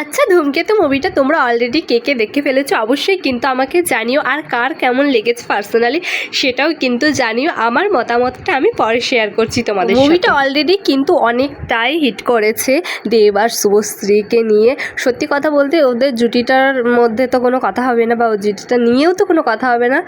আচ্ছা ধূমকেতু মুভিটা তোমরা অলরেডি কে কে দেখে ফেলেছো অবশ্যই কিন্তু আমাকে জানিও আর কার কেমন লেগেছে পার্সোনালি সেটাও কিন্তু জানিও। আমার মতামতটা আমি পরে শেয়ার করছি তোমাদের মুভিটা অলরেডি কিন্তু অনেকটাই হিট করেছে দেব আর শুভশ্রীকে নিয়ে। সত্যি কথা বলতে ওদের জুটিটার মধ্যে তো কোনো কথা হবে না বা ও জুটিটা নিয়েও তো কোনো কথা হবে না।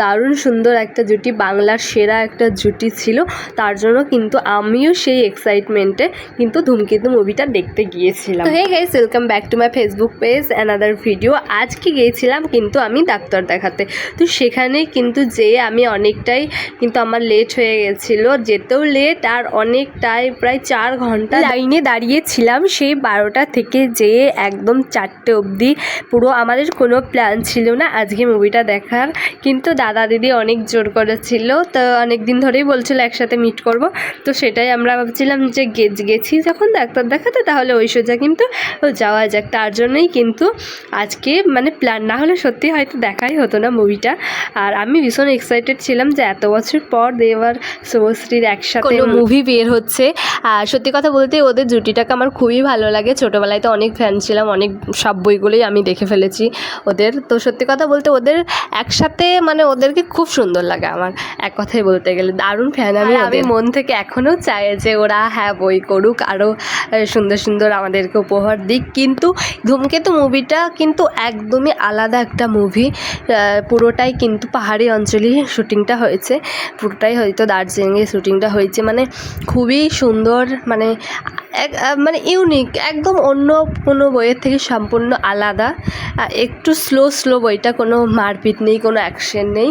দারুণ সুন্দর একটা জুটি বাংলার সেরা একটা জুটি ছিল। তার জন্য কিন্তু আমিও সেই এক্সাইটমেন্টে কিন্তু ধূমকেতু মুভিটা দেখতে গিয়েছিলাম। Hey guys welcome back to my Facebook page another video আজকে গিয়েছিলাম কিন্তু আমি ডাক্তার দেখাতে। তো সেখানে কিন্তু যেয়ে আমি অনেকটাই কিন্তু আমার লেট হয়ে গেছিল। যেতেও লেট আর অনেকটাই প্রায় চার ঘণ্টা লাইনে দাঁড়িয়েছিলাম সেই বারোটা থেকে যেয়ে একদম চারটে অবধি। পুরো আমাদের কোনো প্ল্যান ছিল না আজকে মুভিটা দেখার। কিন্তু দাদা দিদি অনেক জোর করেছিল। তো অনেক দিন ধরেই বলছিল একসাথে মিট করব। তো সেটাই আমরা ভাবছিলাম যে গেছি যখন ডাক্তার দেখাতে, তাহলে ওই সোজা কিন্তু যাওয়া যাক তার জন্যই কিন্তু আজকে মানে প্ল্যান না হলে সত্যি হয়তো দেখাই হতো না মুভিটা আর আমি ভীষণ এক্সাইটেড ছিলাম যে এত বছর পর দেওয়ার শুভশ্রীর একসাথে মুভি বের হচ্ছে। আর সত্যি কথা বলতে ওদের জুটিটাকে আমার খুবই ভালো লাগে। ছোটোবেলায় তো অনেক ফ্যান ছিলাম অনেক সব বইগুলোই আমি দেখে ফেলেছি ওদের। তো সত্যি কথা বলতে ওদের একসাথে মানে ওদেরকে খুব সুন্দর লাগে আমার এক কথায় বলতে গেলে। দারুণ ফ্যান আমি আমি মন থেকে এখনও চাই যে ওরা হ্যাঁ বই করুক আরও সুন্দর সুন্দর আমাদেরকে উপহার দিক। কিন্তু ধূমকেতু মুভিটা কিন্তু একদমই আলাদা একটা মুভি পুরোটাই কিন্তু পাহাড়ি অঞ্চলে শ্যুটিংটা হয়েছে, পুরোটাই হয়তো দার্জিলিংয়ে শ্যুটিংটা হয়েছে। মানে খুবই সুন্দর মানে এক মানে ইউনিক একদম অন্য কোনো বইয়ের থেকে সম্পূর্ণ আলাদা। একটু স্লো স্লো বইটা কোনো মারপিট নেই কোনো অ্যাকশন নেই।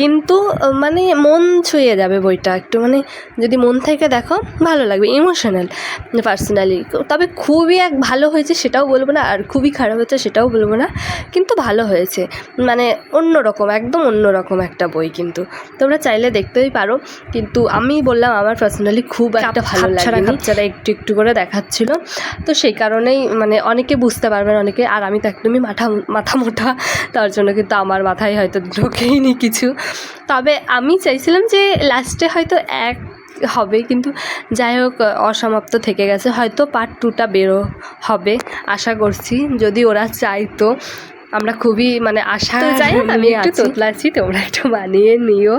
কিন্তু মানে মন ছুঁয়ে যাবে বইটা একটু মানে যদি মন থেকে দেখো ভালো লাগবে ইমোশনাল পার্সোনালি তবে খুবই এক ভালো হয়েছে সেটাও বলব না আর খুবই খারাপ হয়েছে সেটাও বলব না কিন্তু ভালো হয়েছে। মানে অন্য রকম একদম অন্য রকম একটা বই কিন্তু। তোমরা চাইলে দেখতেই পারো কিন্তু আমি বললাম আমার পার্সোনালি খুব একটা ভালো লাগে একটু একটু একটু করে দেখাচ্ছিল। তো সেই কারণেই মানে অনেকে বুঝতে পারবেন, অনেকে, আর আমি তো একদমই মাথা মাথা মোটা। তার জন্য কিন্তু আমার মাথায় হয়তো ঢোকেইনি কিছু। তবে আমি চাইছিলাম যে লাস্টে হয়তো এক হবে, কিন্তু যাই হোক, অসমাপ্ত থেকে গেছে। হয়তো পার্ট টুটা বেরো হবে, আশা করছি। যদি ওরা চাইতো আমরা খুবই মানে আশা যাই আমি একটু। তোতলাচ্ছি তোমরা একটু মানিয়ে নিও।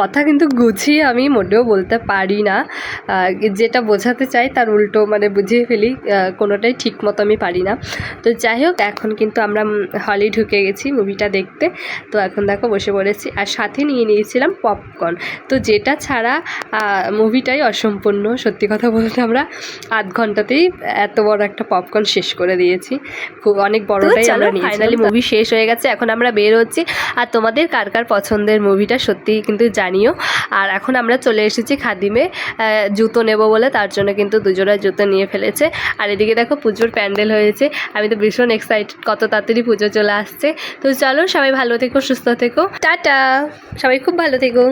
কথা কিন্তু গুছিয়ে আমি মোটেও বলতে পারি না। যেটা বোঝাতে চাই তার উল্টো মানে বুঝিয়ে ফেলি কোনোটাই ঠিক মতো আমি পারি না। তো যাই হোক এখন কিন্তু আমরা হলে ঢুকে গেছি মুভিটা দেখতে। তো এখন দেখো বসে পড়েছি। আর সাথে নিয়ে নিয়েছিলাম পপকর্ন তো যেটা ছাড়া মুভিটাই অসম্পূর্ণ। সত্যি কথা বলতে আমরা আধ ঘন্টাতেই এত বড় একটা পপকর্ন শেষ করে দিয়েছি। খুব অনেক বড়টাই আমরা ফাইনালি মুভি শেষ হয়ে গেছে, এখন আমরা বের হচ্ছি। আর তোমাদের কার কার পছন্দের মুভিটা সত্যিই কিন্তু জানিও। আর এখন আমরা চলে এসেছি খাদিমে জুতো নেব বলে, তার জন্য কিন্তু দুজোড়া জুতো নিয়ে ফেলেছে। আর এদিকে দেখো পুজোর প্যান্ডেল হয়েছে, আমি তো ভীষণ এক্সাইটেড কত তাড়াতাড়ি পুজো চলে আসছে। তো চলো সবাই ভালো থেকো, সুস্থ থেকো। টাটা! সবাই খুব ভালো থেকো।